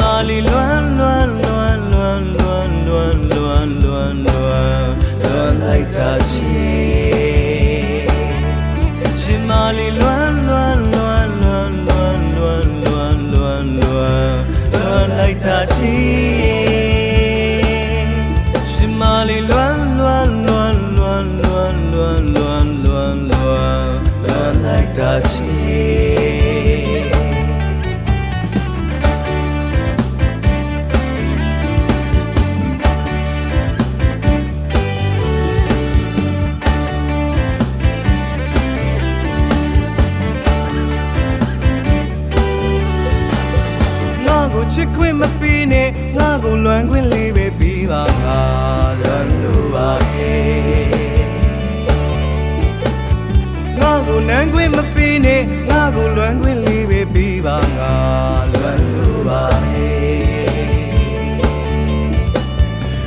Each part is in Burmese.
မာလီလွမ်းလွမ်းလွမ်းလွမ်းလွမ်းလွမ်းလွမ်းလွမ်းလွမ်းလွမ်းလိုက်တာရှင်ရှင်မာလီလွမ်းလွမ်းလွမ်းလွမ်းလွမ်းလွမ်းလွမ်းလွမ်းလွမ်းလွမ်းလိုက်တာရှင်ရှင်မာလီလွမ်းလွမ်းလွမ်းလွမ်းလွမ်းလွမ်းလွမ်းလွမ်းလွမ်းလွမ်းလိုက်တာရှင် င့်မပေးနဲ့ငါကိုလွမ်းခွင့်လေးပဲပြီးပါငါလွမ်းလို့ပါရဲ့ငါကိုနမ်းခွင့်မပေးနဲ့ငါကိုလွမ်းခွင့်လေးပဲပြီးပါငါလွမ်းလို့ပါရဲ့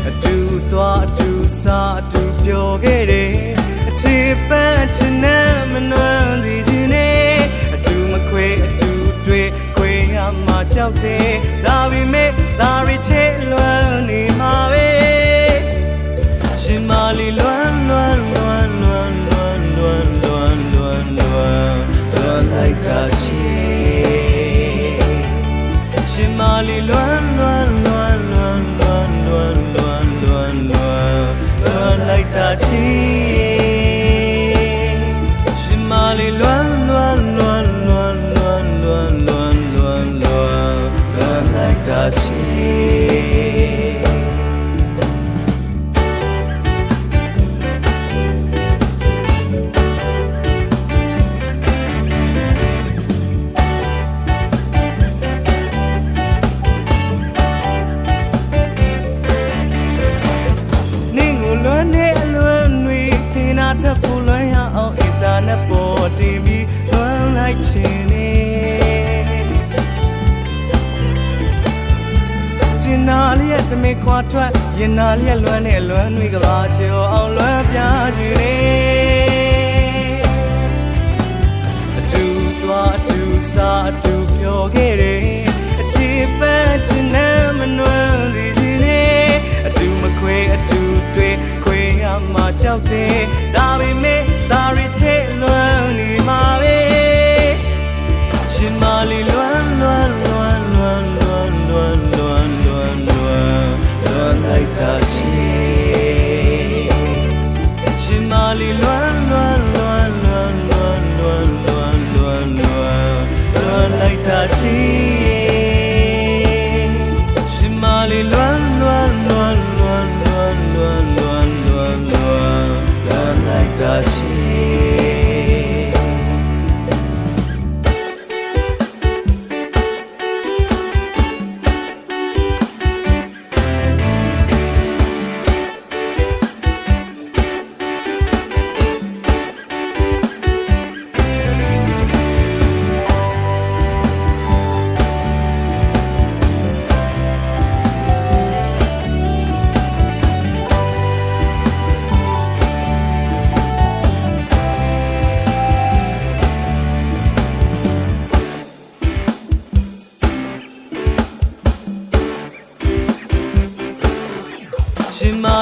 အတူသွားအတူစားအတူပြောခဲ့တယ်အခြေပန်းချင်နဲ့မနှွမ်းစီ ကြောက်တယ်ဒါပေမဲ့စာရီချေလွမ်းနေမှာပဲရှင်မာလီလွမ်းလွမ်းလွမ်းလွမ်းလွမ်းလွမ်းလွမ်းလွမ်းလွမ်းလွမ်းလိုက်တာချီရှင်မာလီလွမ်းလွမ်းလွမ်းလွမ်းလွမ်းလွမ်းလွမ်းလွမ်းလွမ်းလွမ်းလိုက်တာချီရှ ထင်တာထပ်ဖို့လွမ်းရအောင်အင်တာနက်ပေါ်တင်ပြီးလွမ်းလိုက်ချင်နေ င်နာလေးရဲ့တမေခွာထွက်ရင်နာလေးရဲ့လွမ်းတဲ့အလွမ်းတွေကပါချေအောင်လွမ်းပြချင်နေအတူသွားအတူစားအတူပြောခဲ့တယ်အခြေပန်းချင်နဲ့မနှွမ်းစီခြင်းနေအတူမခွေအတူတွေ့ခွေရမှာကြောက်တယ်ဒါပေမဲ့ လီလွမ်းလွမ်းလွမ်းလွမ်းလွမ်းလွမ်းလွမ်းလွမ်းလွမ်းလွမ်းလိုက်တာ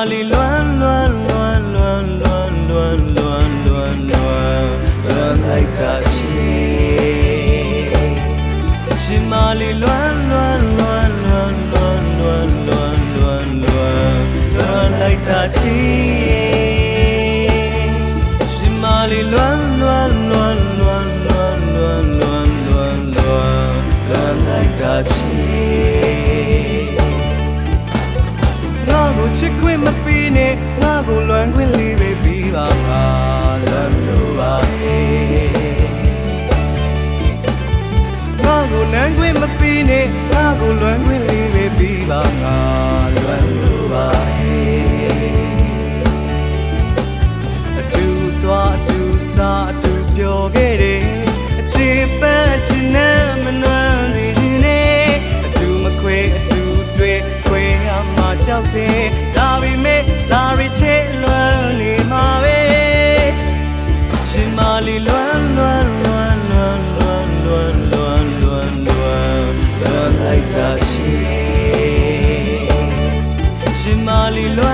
လီလွမ်းလွမ်းလွမ်းလွမ်းလွမ်းလွမ်းလွမ်းလွမ်းလွမ်းလွမ်းလိုက်တာချီရှင်မာလီလွမ်းလွမ်းလွမ်းလွမ်းလွမ်းလွမ်းလွမ်းလွမ်းလွမ်းလွမ်းလိုက်တာချီရှ မ်းခွင့်လေးပဲပြီးပါငါလွမ်းလို့ပါရဲ့ငါကိုနမ်းခွင့်မပေးနဲ့ငါကိုလွမ်းခွင့်လေးပဲပြီးပါငါလွမ်းလို့ပါရဲ့အတူသွားအတူစားအတူပြောခဲ့တယ်အခြေပန်းချင်နဲ့မနှွမ်းစီခြင်းနဲ့အတူမခွေအတူတွေ့ခွေရမှာကြောက်တယ်ဒါပေမဲ့စာရီချေ Mali lo